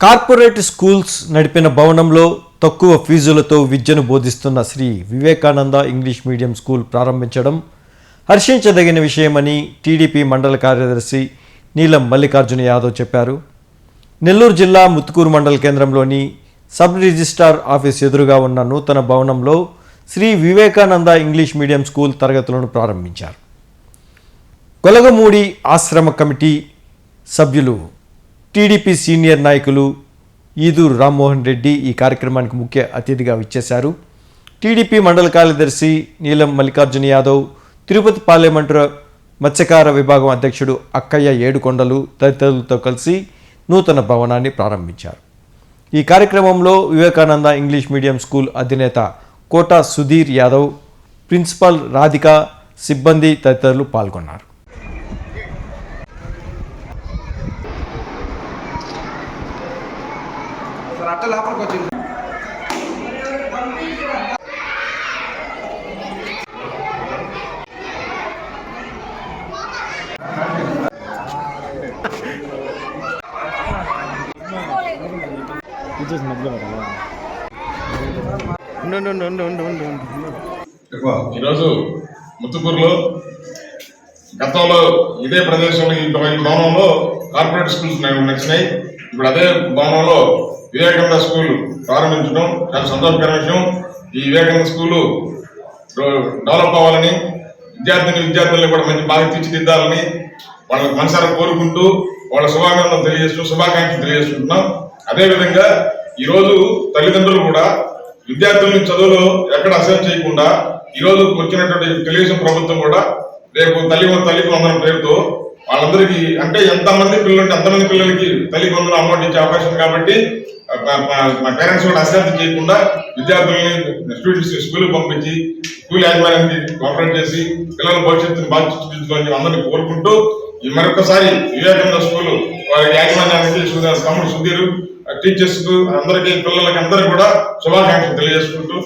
Corporate schools నడిపిన భవనంలో తక్కువ ఫీజులతో విద్యను బోధిస్తున్న Sri Vivekananda English medium school ప్రారంభించడం హర్షించదగిన విషయమని టీడీపీ మండల కార్యదర్శి నీలం మల్లికార్జున యాదవ్ చెప్పారు. నెల్లూరు జిల్లా ముత్తుకూరు మండల కేంద్రంలోని సబ్ రిజిస్ట్రార్ ఆఫీస్ ఎదురుగా ఉన్న నూతన భవనంలో Sri Vivekananda English medium school తరగతులను ప్రారంభించారు. కొలగమూడి ఆశ్రమ కమిటీ సభ్యులు టీడీపీ సీనియర్ నాయకులు ఈదూరు రామ్మోహన్ రెడ్డి ఈ కార్యక్రమానికి ముఖ్య అతిథిగా విచ్చేశారు. టీడీపీ మండల కార్యదర్శి నీలం మల్లికార్జున యాదవ్ తిరుపతి పార్లమెంటు మత్స్యకార విభాగం అధ్యక్షుడు అక్కయ్య ఏడుకొండలు తదితరులతో కలిసి నూతన భవనాన్ని ప్రారంభించారు. ఈ కార్యక్రమంలో వివేకానంద ఇంగ్లీష్ మీడియం స్కూల్ అధినేత కోట సుధీర్ యాదవ్ ప్రిన్సిపాల్ రాధిక సిబ్బంది తదితరులు పాల్గొన్నారు. అట్ట లోపలికి వచ్చింది. ఈరోజు ముత్తుకూరులో గతంలో ఇదే ప్రదేశంలో ఈ ఈ భవనంలో కార్పొరేట్ స్కూల్స్ నచ్చినాయి ఇప్పుడు అదే భవనంలో వివేకానంద స్కూల్ ప్రారంభించడం చాలా సంతోషకరమైన విషయం. ఈ వివేకానంద స్కూలు డెవలప్ అవ్వాలని విద్యార్థిని విద్యార్థులను కూడా మంచి బాగా తీర్చిదిద్దాలని వాళ్ళకి మనసారా కోరుకుంటూ వాళ్ళ శుభాకాంక్షలు తెలియజేస్తూ శుభాకాంక్షలు తెలియజేస్తున్నాం అదేవిధంగా ఈరోజు తల్లిదండ్రులు కూడా విద్యార్థులను చదువులో ఎక్కడ అసలు చేయకుండా ఈ రోజు వచ్చినటువంటి తెలుగుదేశం ప్రభుత్వం కూడా రేపు తల్లి తల్లి వందనం పేరుతో వాళ్ళందరికీ అంటే ఎంతమంది పిల్లలు ఉంటే అంతమంది పిల్లలకి తల్లి వందనం అమౌంట్ ఇచ్చే అవకాశం కాబట్టి మా- పేరెంట్స్ కూడా అశ్రద్ధ చేయకుండా విద్యార్థుల్ని స్టూడెంట్స్ స్కూల్కి పంపించి స్కూల్ యాజమాన్యానికి కోఆపరేట్ చేసి పిల్లల భవిష్యత్తుని బాగా తీర్చిదిద్దుకోవాలని అందరినీ కోరుకుంటూ ఈ మరొకసారి వివేకానంద స్కూల్ వారి యాజమాన్యానికి తమ్ముడు సుధీర్ టీచర్స్కు అందరికీ పిల్లలకి అందరికీ కూడా శుభాకాంక్షలు తెలియజేసుకుంటూ